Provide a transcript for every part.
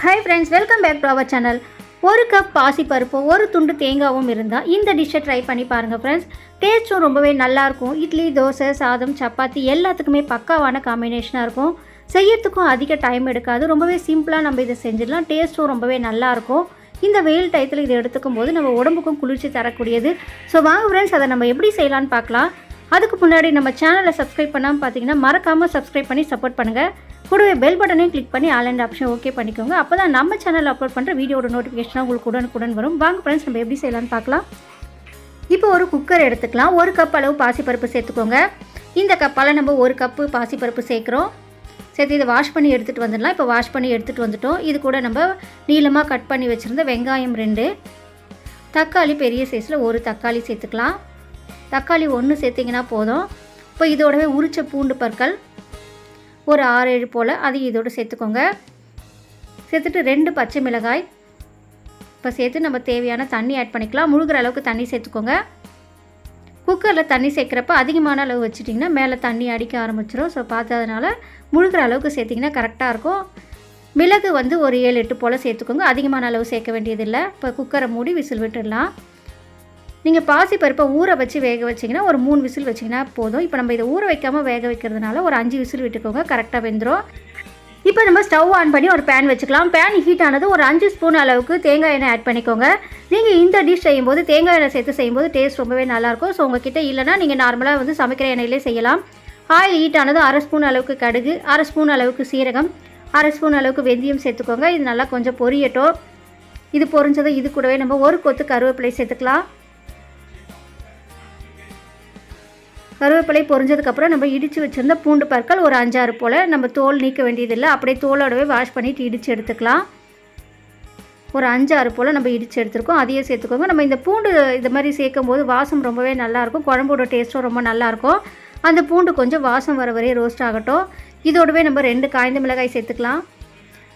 Hi friends welcome back to our channel ஒரு cup பாசிப்பருப்பும் ஒரு துண்டு தேங்காவும் இருந்தால் இந்த டிஷ்ஷை ட்ரை பண்ணி பாருங்கள் ஃப்ரெண்ட்ஸ் டேஸ்ட்டும் ரொம்பவே நல்லாயிருக்கும் இட்லி தோசை சாதம் சப்பாத்தி எல்லாத்துக்குமே பக்காவான காம்பினேஷனாக இருக்கும். செய்யறதுக்கும் அதிக டைம் எடுக்காது. ரொம்பவே சிம்பிளாக நம்ம இதை செஞ்சிடலாம். டேஸ்ட்டும் ரொம்பவே நல்லாயிருக்கும் இந்த வெயில் டயத்தில் இதை எடுத்துக்கும் போது நம்ம உடம்புக்கும் குளிர்ச்சி தரக்கூடியது. ஸோ வாங்க ஃப்ரெண்ட்ஸ் அதை நம்ம எப்படி செய்யலான்னு பார்க்கலாம். அதுக்கு முன்னாடி நம்ம சேனலை சப்ஸ்கிரைப் பண்ணாமல் பார்த்தீங்கன்னா மறக்காமல் சப்ஸ்கிரைப் பண்ணி சப்போர்ட் பண்ணுங்கள் கூடவே பெல் பட்டனையும் கிளிக் பண்ணி ஆல் அண்ட் ஆப்ஷன் ஓகே பண்ணிக்கோங்க. அப்போ தான் நம்ம சேனலில் அப்லோட் பண்ணுற வீடியோட நோட்டிஃபிகேஷனாக உங்களுக்கு உடனுக்குடன் வரும். வாங்க ஃப்ரெண்ட்ஸ் நம்ம எப்படி செய்யலாம்னு பார்க்கலாம் இப்போ ஒரு குக்கர் எடுத்துக்கலாம். ஒரு கப் அளவு பாசிப்பருப்பு சேர்த்துக்கோங்க. இந்த கப்பால் நம்ம ஒரு கப்பு பாசிப்பருப்பு சேர்க்குறோம். சேர்த்து இதை வாஷ் பண்ணி எடுத்துகிட்டு வந்துடலாம். இப்போ வாஷ் பண்ணி எடுத்துகிட்டு வந்துட்டோம். இது கூட நம்ம நீளமாக கட் பண்ணி வச்சுருந்த வெங்காயம் ரெண்டு. தக்காளி பெரிய சைஸில் ஒரு தக்காளி சேர்த்துக்கலாம். தக்காளி ஒன்று சேர்த்திங்கன்னா போதும். இப்போ இதோடவே உரிச்ச பூண்டு பற்கள் ஒரு ஆறு ஏழு போல் அதையும் இதோடு சேர்த்துக்கோங்க. சேர்த்துட்டு ரெண்டு பச்சை மிளகாய் இப்போ சேர்த்து நம்ம தேவையான தண்ணி ஆட் பண்ணிக்கலாம். முழுகிற அளவுக்கு தண்ணி சேர்த்துக்கோங்க. குக்கரில் தண்ணி சேர்க்குறப்ப அதிகமான அளவு வச்சுட்டிங்கன்னா மேலே தண்ணி அடிக்க ஆரம்பிச்சிடும் ஸோ பார்த்ததுனால முழுகிற அளவுக்கு சேர்த்திங்கன்னா கரெக்டாக இருக்கும். மிளகு வந்து ஒரு ஏழு எட்டு போல் சேர்த்துக்கோங்க. அதிகமான அளவு சேர்க்க வேண்டியதில்லை. இப்போ குக்கரை மூடி விசில் விட்டுடலாம். நீங்கள் பாசி பருப்பை ஊற வச்சு வேக வச்சிங்கன்னா ஒரு மூணு விசில் வச்சிங்கன்னா போதும். இப்போ நம்ம இதை ஊற வைக்காமல் வேக வைக்கிறதுனால ஒரு அஞ்சு விசில் விட்டுக்கோங்க கரெக்டாக வெந்துடும் இப்போ நம்ம ஸ்டவ் ஆன் பண்ணி ஒரு பேன் வச்சுக்கலாம். பேன் ஹீட் ஆனது ஒரு அஞ்சு ஸ்பூன் அளவுக்கு தேங்காய் எண்ணெய் ஆட் பண்ணிக்கோங்க. நீங்கள் இந்த டிஷ் செய்யும்போது தேங்காய் எண்ணெய் சேர்த்து செய்யும்போது டேஸ்ட் ரொம்பவே நல்லாயிருக்கும். ஸோ உங்ககிட்ட இல்லைனா நீங்கள் நார்மலாக வந்து சமைக்கிற எண்ணெயிலே செய்யலாம். ஆயில் ஹீட் ஆனது அரை ஸ்பூன் அளவுக்கு கடுகு அரை ஸ்பூன் அளவுக்கு சீரகம் அரை ஸ்பூன் அளவுக்கு வெந்தயம் சேர்த்துக்கோங்க. இது நல்லா கொஞ்சம் பொரியட்டும். இது பொரிஞ்சதும் இது கூடவே நம்ம ஒரு கொத்து கருவேப்பிலை சேர்த்துக்கலாம். கருவேப்பிலை பொரிஞ்சதுக்கப்புறம் நம்ம இடித்து வச்சுருந்த பூண்டு பற்கள் ஒரு அஞ்சாறு போல் நம்ம தோல் நீக்க வேண்டியதில்லை. அப்படியே தோலோடவே வாஷ் பண்ணிவிட்டு இடித்து எடுத்துக்கலாம். ஒரு அஞ்சாறு போல் நம்ம இடித்து எடுத்துருக்கோம். அதையே சேர்த்துக்கோங்க. நம்ம இந்த பூண்டு இது மாதிரி சேர்க்கும் போது வாசம் ரொம்பவே நல்லாயிருக்கும் குழம்போட டேஸ்ட்டும் ரொம்ப நல்லாயிருக்கும் அந்த பூண்டு கொஞ்சம் வாசம் வர வரையும் ரோஸ்ட் ஆகட்டும். இதோடவே நம்ம ரெண்டு காய்ந்த மிளகாய் சேர்த்துக்கலாம்.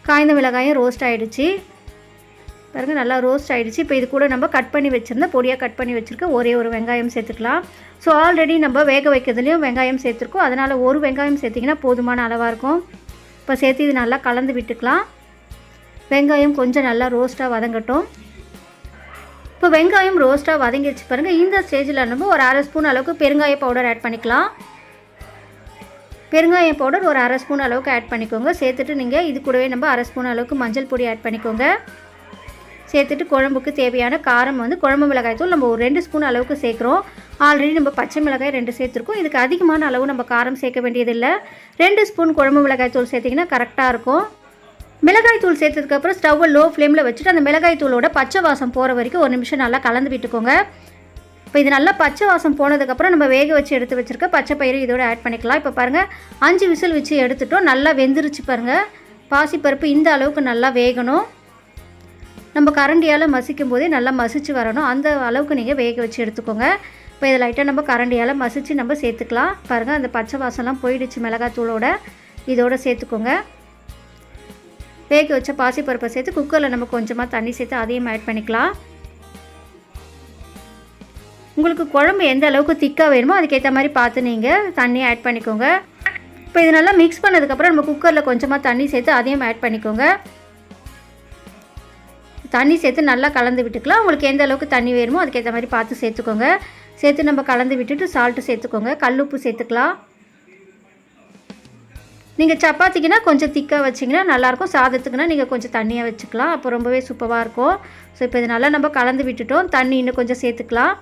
காய்ந்த மிளகாயும் ரோஸ்ட் ஆகிடுச்சு பாருங்கள் நல்லா ரோஸ்ட் ஆகிடுச்சு இப்போ இது கூட நம்ம கட் பண்ணி வச்சுருந்த பொடியாக கட் பண்ணி வச்சுருக்க ஒரே ஒரு வெங்காயம் சேர்த்துக்கலாம். ஸோ ஆல்ரெடி நம்ம வேக வைக்கிறதுலையும் வெங்காயம் சேர்த்துருக்கோம். அதனால் ஒரு வெங்காயம் சேர்த்திங்கன்னா போதுமான அளவாக இருக்கும். இப்போ சேர்த்து இது நல்லா கலந்து விட்டுக்கலாம். வெங்காயம் கொஞ்சம் நல்லா ரோஸ்ட்டாக வதங்கட்டும். இப்போ வெங்காயம் ரோஸ்ட்டாக வதங்கிடுச்சு பாருங்கள் இந்த ஸ்டேஜில் நம்ம ஒரு அரை ஸ்பூன் அளவுக்கு பெருங்காய பவுடர் ஆட் பண்ணிக்கலாம். பெருங்காய பவுடர் ஒரு அரை ஸ்பூன் அளவுக்கு ஆட் பண்ணிக்கோங்க. சேர்த்துட்டு நீங்கள் இது கூடவே நம்ம அரை ஸ்பூன் அளவுக்கு மஞ்சள் பொடி ஆட் பண்ணிக்கோங்க. சேர்த்துட்டு குழம்புக்கு தேவையான காரம் வந்து குழம்பு மிளகாய் தூள் நம்ம ஒரு ரெண்டு ஸ்பூன் அளவுக்கு சேர்க்குறோம். ஆல்ரெடி நம்ம பச்சை மிளகாய் ரெண்டு சேர்த்துருக்கோம். இதுக்கு அதிகமான அளவு நம்ம காரம் சேர்க்க வேண்டியதில்லை. ரெண்டு ஸ்பூன் குழம்பு மிளகாய் தூள் சேர்த்திங்கன்னா கரெக்டாக இருக்கும். மிளகாய் தூள் சேர்த்ததுக்கப்புறம் ஸ்டவ்வை லோ ஃப்ளேமில் வச்சுட்டு அந்த மிளகாய் தூளோட பச்சை வாசம் போகிற வரைக்கும் ஒரு நிமிஷம் நல்லா கலந்து விட்டுக்கோங்க. இப்போ இது நல்லா பச்சை வாசம் போனதுக்கப்புறம் நம்ம வேக வச்சு எடுத்து வச்சுருக்க பச்சை பயிறு இதோட ஆட் பண்ணிக்கலாம். இப்போ பாருங்கள் அஞ்சு விசில் வச்சு எடுத்துட்டோம். நல்லா வெந்துருச்சு பாருங்கள் பாசிப்பருப்பு இந்த அளவுக்கு நல்லா வேகணும். நம்ம கரண்டியால் மசிக்கும் போதே நல்லா மசிச்சு வரணும். அந்த அளவுக்கு நீங்கள் வேக வச்சு எடுத்துக்கோங்க. இப்போ இதை லைட்டாக நம்ம கரண்டியால் மசித்து நம்ம சேர்த்துக்கலாம். பாருங்கள் அந்த பச்சை வாசம்லாம் போயிடுச்சு மிளகாத்தூளோட இதோடு சேர்த்துக்கோங்க. வேக வச்ச பாசிப்பருப்பை சேர்த்து குக்கரில் நம்ம கொஞ்சமாக தண்ணி சேர்த்து அதையும் ஆட் பண்ணிக்கலாம். உங்களுக்கு குழம்பு எந்த அளவுக்கு திக்காக வேணுமோ அதுக்கேற்ற மாதிரி பார்த்து நீங்கள் தண்ணி ஆட் பண்ணிக்கோங்க. இப்போ இது நல்லா மிக்ஸ் பண்ணதுக்கப்புறம் நம்ம குக்கரில் கொஞ்சமாக தண்ணி சேர்த்து அதையும் ஆட் பண்ணிக்கோங்க. தண்ணி சேர்த்து நல்லா கலந்து விட்டுக்கலாம். உங்களுக்கு எந்த அளவுக்கு தண்ணி வேணுமோ அதுக்கேற்ற மாதிரி பார்த்து சேர்த்துக்கோங்க. சேர்த்து நம்ம கலந்து விட்டுட்டு சால்ட்டு சேர்த்துக்கோங்க. கல்லுப்பு சேர்த்துக்கலாம். நீங்கள் சப்பாத்திக்குனா கொஞ்சம் திக்காக வச்சிங்கன்னா நல்லாயிருக்கும். சாதத்துக்குனா நீங்கள் கொஞ்சம் தண்ணியாக வச்சுக்கலாம். அப்போ ரொம்பவே சூப்பராக இருக்கும். ஸோ இப்போ இது நல்லா நம்ம கலந்து விட்டுட்டோம். தண்ணி இன்னும் கொஞ்சம் சேர்த்துக்கலாம்.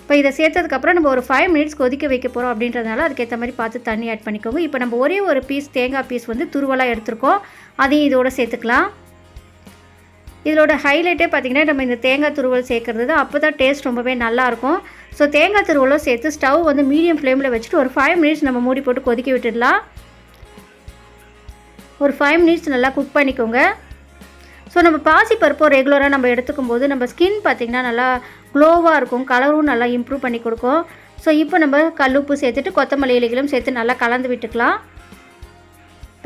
இப்போ இதை சேர்த்ததுக்கப்புறம் நம்ம ஒரு ஃபைவ் மினிட்ஸ் கொதிக்க வைக்க போகிறோம் அப்படின்றதுனால அதுக்கேற்ற மாதிரி பார்த்து தண்ணி ஆட் பண்ணிக்கோங்க. இப்போ நம்ம ஒரே ஒரு பீஸ் தேங்காய் பீஸ் வந்து துருவலாக எடுத்துருக்கோம். அதையும் இதோடு சேர்த்துக்கலாம். இதோட ஹைலைட்டே பார்த்திங்கன்னா நம்ம இந்த தேங்காய் துருவல் சேர்க்குறது தான் அப்போ தான் டேஸ்ட் ரொம்பவே நல்லாயிருக்கும். ஸோ தேங்காய் துருவலும் சேர்த்து ஸ்டவ் வந்து மீடியம் ஃப்ளேமில் வச்சுட்டு ஒரு ஃபைவ் மினிட்ஸ் நம்ம மூடி போட்டு கொதிக்க விட்டுடலாம். ஒரு ஃபைவ் மினிட்ஸ் நல்லா குக் பண்ணிக்கோங்க. ஸோ நம்ம பாசி பருப்போ ரெகுலராக நம்ம எடுத்துக்கும் போது நம்ம ஸ்கின் பார்த்திங்கன்னா நல்லா க்ளோவாக இருக்கும். கலரும் நல்லா இம்ப்ரூவ் பண்ணி கொடுக்கும். ஸோ இப்போ நம்ம கல்லுப்பு சேர்த்துட்டு கொத்தமல்லி இலைகளும் சேர்த்து நல்லா கலந்து விட்டுக்கலாம்.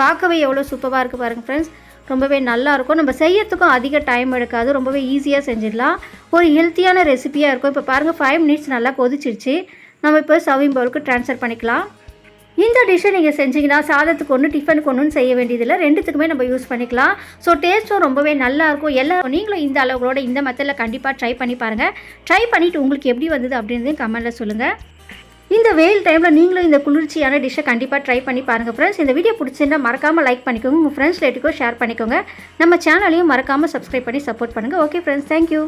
பார்க்கவே எவ்வளோ சூப்பராக இருக்குது பாருங்கள் ஃப்ரெண்ட்ஸ் ரொம்பவே நல்லாயிருக்கும் நம்ம செய்யறதுக்கும் அதிக டைம் எடுக்காது. ரொம்பவே ஈஸியாக செஞ்சிடலாம். ஒரு ஹெல்த்தியான ரெசிபியாக இருக்கும். இப்போ பாருங்கள் ஃபைவ் மினிட்ஸ் நல்லா கொதிச்சிருச்சு. நம்ம இப்போ சர்விங் பவுலுக்கு ட்ரான்ஸ்ஃபர் பண்ணிக்கலாம். இந்த டிஷ்ஷை நீங்கள் செஞ்சீங்கன்னா சாதத்துக்கு ஒன்று டிஃபனுக்கு ஒன்றும் செய்ய வேண்டியதில்லை. ரெண்டுத்துக்குமே நம்ம யூஸ் பண்ணிக்கலாம். ஸோ டேஸ்ட்டும் ரொம்பவே நல்லாயிருக்கும் எல்லாரும் நீங்களும் இந்த அளவுகளோட இந்த மெத்தடில் கண்டிப்பாக ட்ரை பண்ணி பாருங்கள் ட்ரை பண்ணிவிட்டு உங்களுக்கு எப்படி வந்தது அப்படின்றதையும் கமெண்ட்டில் சொல்லுங்கள் இந்த வெயில் டைமில் நீங்களும் இந்த குளிர்ச்சியான டிஷ்ஷை கண்டிப்பாக ட்ரை பண்ணி பாருங்கள் ஃப்ரெண்ட்ஸ் இந்த வீடியோ பிடிச்சிருந்தா மறக்காமல் லைக் பண்ணிக்கோங்க. உங்கள் ஃப்ரெண்ட்ஸ் ரிலேட்டிவ்க்கும் ஷேர் பண்ணிக்கோங்க. நம்ம சேனலையும் மறக்காமல் சப்ஸ்கிரைப் பண்ணி சப்போர்ட் பண்ணுங்கள் ஓகே ஃப்ரெண்ட்ஸ் தேங்க்யூ